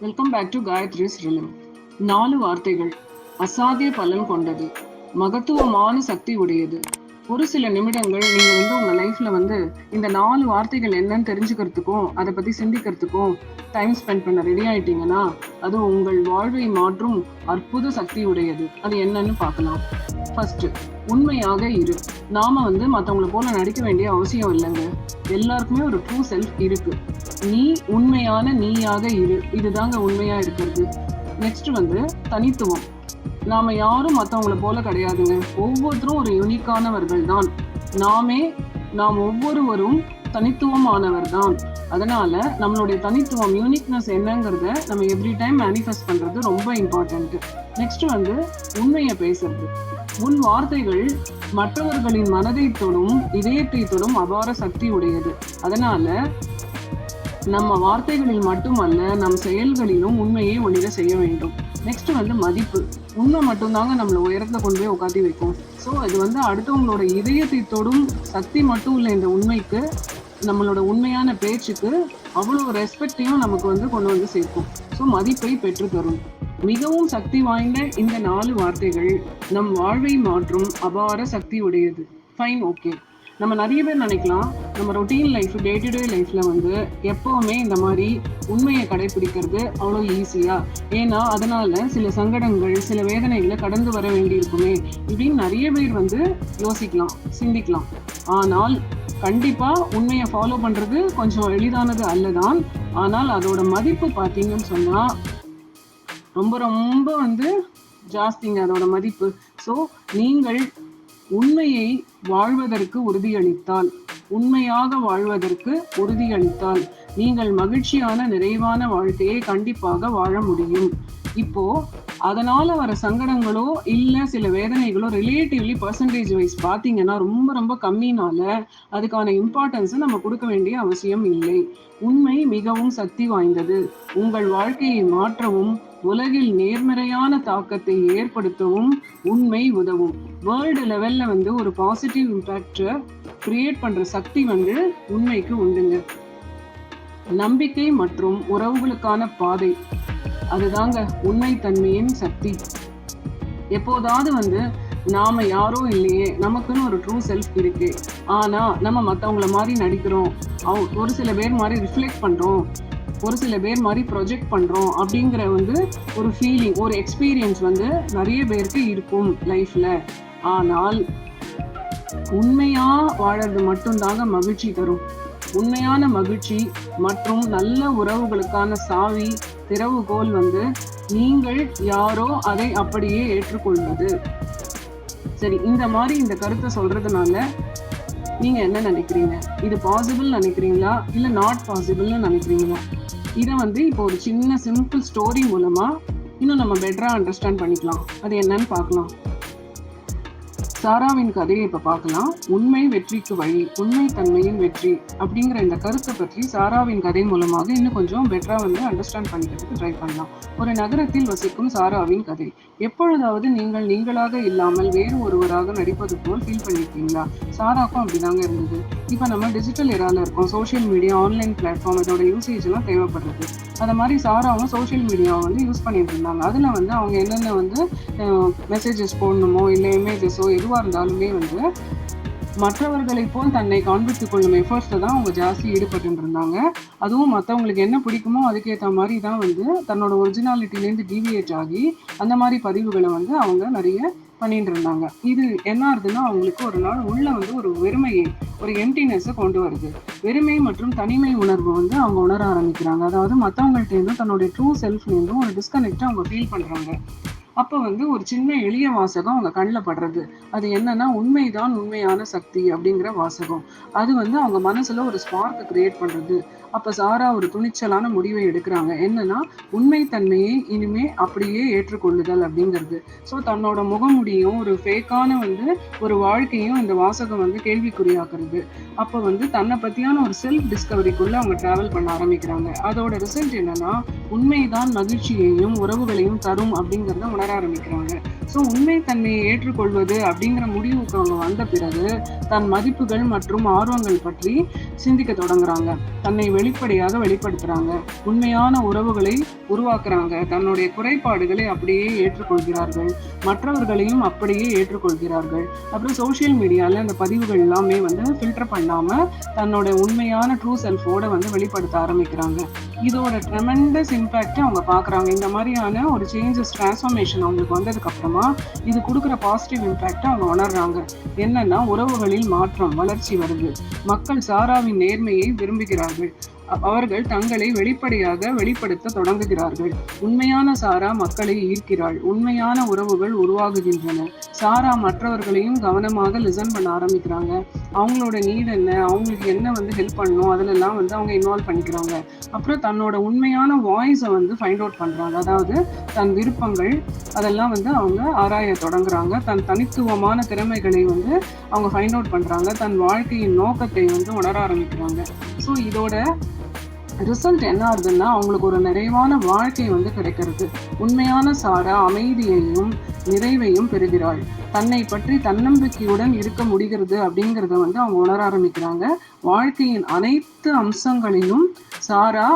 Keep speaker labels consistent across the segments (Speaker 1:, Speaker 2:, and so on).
Speaker 1: Welcome back to Gayathri's realm நாலு வார்த்தைகள். அசாதிய பலன் கொண்டது. மகத்துவமான சக்தி உடையது. ஒரு சில நிமிடங்கள் நீங்க வந்து உங்க லைஃப்ல வந்து இந்த நாலு வார்த்தைகள் என்னன்னு தெரிஞ்சுக்கிறதுக்கும் அதை பத்தி சிந்திக்கிறதுக்கும் டைம் ஸ்பெண்ட் பண்ண ரெடி ஆயிட்டீங்கன்னா அது உங்கள் வாழ்வை மாற்றும் அற்புத சக்தி உடையது. அது என்னன்னு பார்க்கலாம். ஃபர்ஸ்ட் உண்மையாக இரு. நாம வந்து மற்றவங்களை போல நடிக்க வேண்டிய அவசியம் இல்லைங்க. எல்லாருக்குமே ஒரு ட்ரூ செல்ஃப் இருக்கு. நீ உண்மையான நீயாக இரு. இதுதாங்க உண்மையா இருக்கிறது. நெக்ஸ்ட் வந்து தனித்துவம். நாம யாரும் மற்றவங்கள போல கிடையாதுங்க. ஒவ்வொருத்தரும் ஒரு யூனிக்கானவர்கள் தான். நாமே நாம் ஒவ்வொருவரும் தனித்துவமானவர் தான் அதனால நம்மளுடைய தனித்துவம் யூனிக்னஸ் என்னங்கிறத நம்ம எவ்ரி டைம் மேனிஃபெஸ்ட் பண்றது ரொம்ப இம்பார்ட்டண்ட்டு நெக்ஸ்ட் வந்து உண்மையை பேசுறது. உன் வார்த்தைகள் மற்றவர்களின் மனதை தொடும் இதயத்தை தொடும் அபார சக்தி உடையது. அதனால நம்ம வார்த்தைகளில் மட்டுமல்ல நம் செயல்களிலும் உண்மையை ஒளிர செய்ய வேண்டும். நெக்ஸ்ட் வந்து மதிப்பு. உண்மை மட்டும்தாங்க நம்மளை உயரத்தில் கொண்டு போய் உட்காத்தி வைக்கும். ஸோ இது வந்து அடுத்தவங்களோட இதயத்தை தொடும் சக்தி மட்டும் இல்லை இந்த உண்மைக்கு. நம்மளோட உண்மையான பேச்சுக்கு அவ்வளோ ரெஸ்பெக்டையும் நமக்கு வந்து கொண்டு வந்து சேர்க்கும். ஸோ மதிப்பை பெற்று தரும் மிகவும் சக்தி வாய்ந்த இந்த நாலு வார்த்தைகள் நம் வாழ்வை மாற்றும் அபார சக்தி உடையது. ஃபைன் ஓகே நம்ம நிறைய பேர் நினைக்கலாம் நம்ம routine life day to day லைஃப்ல வந்து எப்பவுமே இந்த மாதிரி உண்மையை கடைபிடிக்கிறது அவ்வளோ ஈஸியா ஏன்னா அதனால சில சங்கடங்கள் சில வேதனைகளை கடந்து வர வேண்டியிருக்குமே இப்படின்னு நிறைய பேர் வந்து யோசிக்கலாம் சிந்திக்கலாம். ஆனால் கண்டிப்பா உண்மையை ஃபாலோ பண்றது கொஞ்சம் எளிதானது அல்லதான். ஆனால் அதோட மதிப்பு பார்த்தீங்கன்னு சொன்னா ரொம்ப ரொம்ப வந்து ஜாஸ்திங்க அதோட மதிப்பு. ஸோ நீங்கள் உண்மையை வாழ்வதற்கு உறுதியளித்தால் உண்மையாக வாழ்வதற்கு உறுதியளித்தால் நீங்கள் மகிழ்ச்சியான நிறைவான வாழ்க்கையை கண்டிப்பாக வாழ முடியும். இப்போ அதனால வர சங்கடங்களோ இல்ல சில வேதனைகளோ ரிலேட்டிவ்லி பர்சன்டேஜ் வைஸ் பாத்தீங்கன்னா ரொம்ப ரொம்ப கம்மினால அதுக்கான இம்பார்ட்டன்ஸை நம்ம கொடுக்க வேண்டிய அவசியம் இல்லை. உண்மை மிகவும் சக்தி வாய்ந்தது. உங்கள் வாழ்க்கையை மாற்றவும் உலகில் நேர்மறையான தாக்கத்தை ஏற்படுத்தவும் உண்மை உதவும். வேர்ல்டு லெவல்ல வந்து ஒரு பாசிட்டிவ் இம்பாக்டை கிரியேட் பண்ற சக்தி வந்து உண்மைக்கு உண்டுங்க. நம்பிக்கை மற்றும் உறவுகளுக்கான பாதை. அதுதாங்க உண்மை தன்மையின் சக்தி. எப்போதாவது வந்து நாம யாரோ இல்லையே நமக்குன்னு ஒரு ட்ரூ செல்ஃப் இருக்கு. ஆனா நம்ம மத்தவங்கள மாதிரி நடிக்கிறோம். ஒரு சில பேர் மாதிரி ரிஃப்ளெக்ட் பண்றோம். ஒரு சில பேர் மாதிரி ப்ரொஜெக்ட் பண்றோம் அப்படிங்கிற வந்து ஒரு ஃபீலிங் ஒரு எக்ஸ்பீரியன்ஸ் வந்து நிறைய பேருக்கு இருக்கும் லைஃப்ல ஆனால் உண்மையா வாழறது மட்டும்தாங்க மகிழ்ச்சி தரும். உண்மையான மகிழ்ச்சி மற்றும் நல்ல உறவுகளுக்கான சாவி திறவுகோல் வந்து நீங்கள் யாரோ அதை அப்படியே ஏற்றுக்கொள்வது. சரி இந்த மாதிரி இந்த கருத்தை சொல்றதுனால நீங்க என்ன நினைக்கிறீங்க? இது பாசிபிள் நினைக்கிறீங்களா? இல்ல நாட் பாசிபிள்னு நினைக்கிறீங்களா? இதை வந்து இப்போ ஒரு சின்ன சிம்பிள் ஸ்டோரி மூலமா இன்னும் நம்ம பெட்டரா அண்டர்ஸ்டாண்ட் பண்ணிக்கலாம். அது என்னன்னு பார்க்கலாம். சாராவின் கதையை இப்ப பார்க்கலாம். உண்மை வெற்றிக்கு வழி உண்மை தன்மையின் வெற்றி அப்படிங்கிற இந்த கருத்தை பற்றி சாராவின் கதை மூலமாக இன்னும் கொஞ்சம் பெட்டரா வந்து அண்டர்ஸ்டாண்ட் பண்ணிக்கிறதுக்கு ட்ரை பண்ணலாம். ஒரு நகரத்தில் வசிக்கும் சாராவின் கதை. எப்பொழுதாவது நீங்கள் நீங்களாக இல்லாமல் வேறு ஒருவராக நடிப்பது போல் ஃபீல் பண்ணியிருக்கீங்களா சாராக்கும் அப்படிதாங்க இருந்தது. இப்போ நம்ம டிஜிட்டல் எரால இருக்கோம். சோஷியல் மீடியா ஆன்லைன் பிளாட்ஃபார்ம் இதோட யூசேஜ் எல்லாம் தேவைப்படுறது. அந்த மாதிரி சாராவும் சோஷியல் மீடியாவை வந்து யூஸ் பண்ணிட்டு இருந்தாங்க. அதுல வந்து அவங்க என்னென்ன வந்து மெசேஜஸ் போடணுமோ இல்லை இமேஜஸோ எதுவாக இருந்தாலுமே வந்து மற்றவர்களை போல் தன்னை காண்பித்துக் கொள்ளும். எஃபர்ட்ஸில் தான் அவங்க ஜாஸ்தி ஈடுபட்டு இருந்தாங்க அதுவும் மற்றவங்களுக்கு என்ன பிடிக்குமோ அதுக்கேற்ற மாதிரி தான் வந்து தன்னோட ஒரிஜினாலிட்டிலேருந்து டிவியேட் ஆகி அந்த மாதிரி பதிவுகளை வந்து அவங்க நிறைய பண்ணிட்டு இருந்தாங்க இது என்ன ஆகுதுன்னா அவங்களுக்கு ஒரு நாள் உள்ள வந்து ஒரு வெறுமையை ஒரு எம்டினஸை கொண்டு வருது. வெறுமை மற்றும் தனிமை உணர்வு வந்து அவங்க உணர ஆரம்பிக்கிறாங்க. அதாவது மற்றவங்கள்ட்டேருந்தும் தன்னுடைய ட்ரூ செல்ஃப்லேருந்தும் ஒரு டிஸ்கனெக்டை அவங்க ஃபீல் பண்ணுறாங்க அப்போ வந்து ஒரு சின்ன எளிய வாசகம் அவங்க கண்ணில் படுறது. அது என்னன்னா உண்மைதான் உண்மையான சக்தி அப்படிங்கிற வாசகம். அது வந்து அவங்க மனசுல ஒரு ஸ்பார்க் கிரியேட் பண்றது. அப்ப சாரா ஒரு துணிச்சலான முடிவை எடுக்கிறாங்க. என்னன்னா உண்மை தன்மையை இனிமே அப்படியே ஏற்றுக்கொள்ளுதல் அப்படிங்கிறது. ஸோ தன்னோட முகமுடியும் ஒரு ஃபேக்கான வந்து ஒரு வாழ்க்கையும் இந்த வாசகம் வந்து கேள்விக்குறியாக்குறது. அப்போ வந்து தன்னை பத்தியான ஒரு செல்ஃப் டிஸ்கவரிக்குள்ள அவங்க டிராவல் பண்ண ஆரம்பிக்கிறாங்க. அதோட ரிசல்ட் என்னன்னா உண்மைதான் மகிழ்ச்சியையும் உறவுகளையும் தரும் அப்படிங்கிறத உணர ஆரம்பிக்கிறாங்க. ஸோ உண்மை தன்மையை ஏற்றுக்கொள்வது அப்படிங்கிற முடிவுக்கு அவங்க வந்த பிறகு தன் மதிப்புகள் மற்றும் ஆர்வங்கள் பற்றி சிந்திக்க தொடங்குறாங்க. தன்னை வெளிப்படையாக வெளிப்படுத்துறாங்க. உண்மையான உறவுகளை உருவாக்குறாங்க. தன்னுடைய குறைபாடுகளை அப்படியே ஏற்றுக்கொள்கிறார்கள். மற்றவர்களையும் அப்படியே ஏற்றுக்கொள்கிறார்கள். அப்புறம் சோஷியல் மீடியால அந்த பதிவுகள் எல்லாமே வந்து ஃபில்டர் பண்ணாம தன்னோட உண்மையான ட்ரூ செல்ஃபோட வந்து வெளிப்படுத்த ஆரம்பிக்கிறாங்க. இதோட ட்ரெமெண்டஸ் இம்பேக்ட் அவங்க பார்க்குறாங்க இந்த மாதிரியான ஒரு சேஞ்சஸ் டிரான்ஸ்ஃபர்மேஷன் அவங்களுக்கு வந்ததுக்கு அப்புறமா இது கொடுக்குற பாசிட்டிவ் இம்பேக்ட் அவங்க உணர்றாங்க. என்னன்னா உறவுகளில் மாற்றம் வளர்ச்சி வருது. மக்கள் சாராவின் நேர்மையை விரும்புகிறார்கள். அவர்கள் தங்களை வெளிப்படையாக வெளிப்படுத்த தொடங்குகிறார்கள். உண்மையான சாரா மக்களை ஈர்க்கிறாள். உண்மையான உறவுகள் உருவாகுகின்றன. சாரா மற்றவர்களையும் கவனமாக லிசன் பண்ண ஆரம்பிக்கிறாங்க. அவங்களோட நீட் என்ன அவங்களுக்கு என்ன வந்து ஹெல்ப் பண்ணணும் அதிலெல்லாம் வந்து அவங்க இன்வால்வ் பண்ணிக்கிறாங்க. அப்புறம் தன்னோட உண்மையான வாய்ஸை வந்து ஃபைண்ட் அவுட் பண்ணுறாங்க அதாவது தன் விருப்பங்கள் அதெல்லாம் வந்து அவங்க ஆராய தொடங்குறாங்க. தன் தனித்துவமான திறமைகளை வந்து அவங்க ஃபைண்ட் அவுட் பண்ணுறாங்க தன் வாழ்க்கையின் நோக்கத்தை வந்து உணர ஆரம்பிக்கிறாங்க. ஸோ இதோட ரிசல்ட் என்ன ஆகுதுன்னா அவங்களுக்கு ஒரு நிறைவான வாழ்க்கை வந்து கிடைக்கிறது. உண்மையான சாரா அமைதியையும் நிறைவையும் பெறுகிறாள். தன்னை பற்றி தன்னம்பிக்கையுடன் இருக்க முடிகிறது அப்படிங்கிறத வந்து அவங்க உணர ஆரம்பிக்கிறாங்க. வாழ்க்கையின் அனைத்து அம்சங்களிலும் சாரா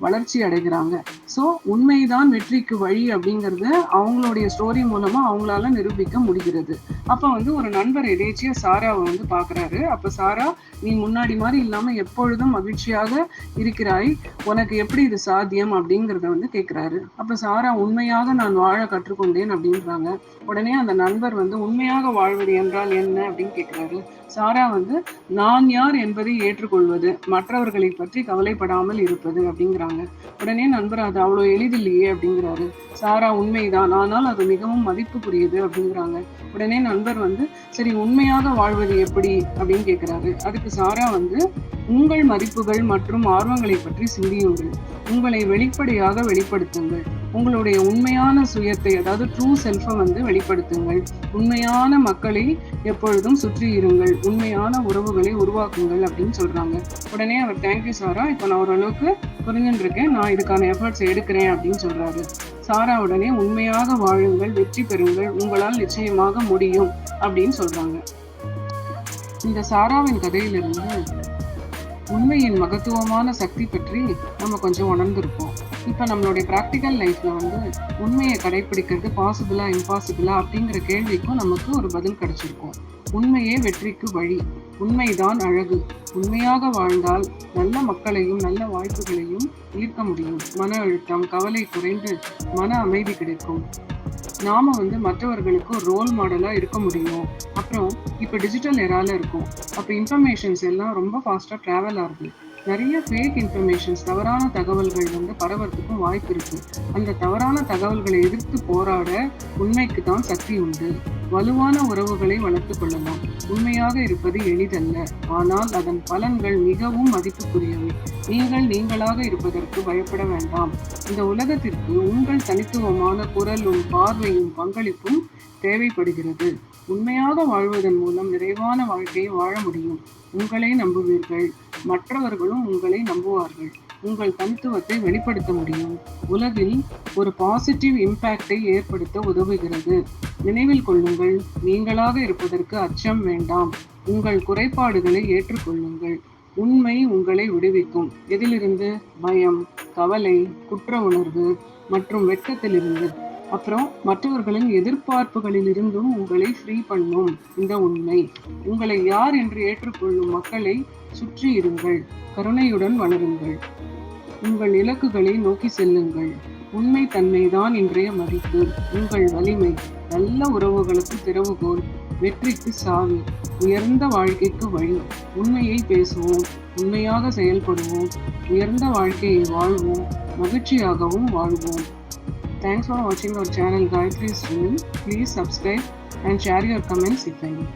Speaker 1: வளர்ச்சி அடைகிறாங்க. ஸோ உண்மைதான் வெற்றிக்கு வழி அப்படிங்கிறத அவங்களுடைய ஸ்டோரி மூலமா அவங்களால நிரூபிக்க முடிகிறது. அப்போ வந்து ஒரு நண்பர் எதேச்சியா சாராவை வந்து பாக்குறாரு. அப்போ சாரா நீ முன்னாடி மாதிரி இல்லாம எப்பொழுதும் மகிழ்ச்சியாக இருக்கிறாய். உனக்கு எப்படி இது சாத்தியம்? அப்படிங்கிறத வந்து கேட்கிறாரு அப்போ சாரா உண்மையாக நான் வாழ கற்றுக்கொண்டேன் அப்படின்றாங்க. உடனே அந்த நண்பர் வந்து உண்மையாக வாழ்வது என்றால் என்ன? அப்படின்னு கேட்கிறாரு சாரா வந்து நான் யார் என்பதை ஏற்றுக்கொள்வது மற்றவர்களை பற்றி கவலைப்படாமல் இருப்பது அப்படிங்கிற கேட்குறாங்க உடனே நண்பர் அது அவ்வளோ எளிதில்லையே அப்படிங்கிறாரு. சாரா உண்மைதான். ஆனால் அது மிகவும் மதிப்புக்குரியது அப்படிங்கிறாங்க. உடனே நண்பர் வந்து சரி உண்மையாக வாழ்வது எப்படி? அப்படின்னு கேட்குறாரு அதுக்கு சாரா வந்து உங்கள் மதிப்புகள் மற்றும் ஆர்வங்களை பற்றி சிந்தியுங்கள். உங்களை வெளிப்படையாக வெளிப்படுத்துங்கள். உங்களுடைய உண்மையான சுயத்தை அதாவது ட்ரூ செல்ஃபை வந்து வெளிப்படுத்துங்கள். உண்மையான மக்களை எப்பொழுதும் சுற்றி இருங்கள். உண்மையான உறவுகளை உருவாக்குங்கள் அப்படின்னு சொல்றாங்க. உடனே அவர் தேங்க்யூ சாரா. இப்போ நான் ஓரளவுக்கு புரிஞ்சுருக்கேன் நான் இதுக்கான எஃபர்ட்ஸ் எடுக்கிறேன் அப்படின்னு சொல்றாரு. சாரா உடனே உண்மையாக வாழுங்கள் வெற்றி பெறுங்கள் உங்களால் நிச்சயமாக முடியும் அப்படின்னு சொல்றாங்க. இந்த சாராவின் கதையிலிருந்து உண்மையின் மகத்துவமான சக்தி பற்றி நம்ம கொஞ்சம் உணர்ந்திருப்போம். இப்போ நம்மளுடைய ப்ராக்டிக்கல் லைஃப்ல வந்து உண்மையை கடைபிடிக்கிறது பாசிபிளா இம்பாசிபிளா அப்படிங்கிற கேள்விக்கும் நமக்கு ஒரு பதில் கிடைச்சிருக்கும். உண்மையே வெற்றிக்கு வழி. உண்மைதான் அழகு. உண்மையாக வாழ்ந்தால் நல்ல மக்களையும் நல்ல வாய்ப்புகளையும் ஈர்க்க முடியும். மன அழுத்தம் கவலை குறைந்து மன அமைதி கிடைக்கும். நாம வந்து மற்றவர்களுக்கு ரோல் மாடலாக இருக்க முடியும். அப்புறம் இப்போ டிஜிட்டல் எரால இருக்கும். அப்போ இன்ஃபர்மேஷன்ஸ் எல்லாம் ரொம்ப ஃபாஸ்ட்டாக ட்ராவல் ஆகுது. நிறைய ஃபேக் இன்ஃபர்மேஷன்ஸ் தவறான தகவல்கள் வந்து பரவறதுக்கும் வாய்ப்பு இருக்கு. அந்த தவறான தகவல்களை எதிர்த்து போராட உண்மைக்கு தான் சக்தி உண்டு. வலுவான உறவுகளை வளர்த்து கொள்ளலாம். உண்மையாக இருப்பது எளிதல்ல. ஆனால் அதன் பலன்கள் மிகவும் மதிப்புக்குரியவை. நீங்கள் நீங்களாக இருப்பதற்கு பயப்பட வேண்டாம். இந்த உலகத்திற்கு உங்கள் தனித்துவமான குரலும் பார்வையும் பங்களிப்பும் தேவைப்படுகிறது. உண்மையாக வாழ்வதன் மூலம் நிறைவான வாழ்க்கையை வாழ முடியும். உங்களை நம்புவீர்கள். மற்றவர்களும் உங்களை நம்புவார்கள். உங்கள் தனித்துவத்தை வெளிப்படுத்த முடியும். உலகில் ஒரு பாசிட்டிவ் இம்பேக்டை ஏற்படுத்த உதவுகிறது. நினைவில் கொள்ளுங்கள் நீங்களாக இருப்பதற்கு அச்சம் வேண்டாம். உங்கள் குறைபாடுகளை ஏற்றுக்கொள்ளுங்கள். உண்மை உங்களை விடுவிக்கும். எதிலிருந்து? பயம் கவலை குற்ற உணர்வு மற்றும் வெட்கத்திலிருந்து. அப்புறம் மற்றவர்களின் எதிர்பார்ப்புகளிலிருந்தும் உங்களை ஃப்ரீ பண்ணும். இந்த உண்மை. உங்களை யார் என்று ஏற்றுக்கொள்ளும் மக்களை சுற்றி இருங்கள். கருணையுடன் வளருங்கள். உங்கள் இலக்குகளை நோக்கி செல்லுங்கள். உண்மை தன்மைதான் இன்றைய மதிப்பு. உங்கள் வலிமை. நல்ல உறவுகளுக்கு திறவுகோல் வெற்றிக்கு சாவி. உயர்ந்த வாழ்க்கைக்கு வழி. உண்மையை பேசுவோம். உண்மையாக செயல்படுவோம். உயர்ந்த வாழ்க்கையை வாழ்வோம். மகிழ்ச்சியாகவும் வாழ்வோம். Thanks for watching our channel Gayatri Stream. Please subscribe and share your comments if any.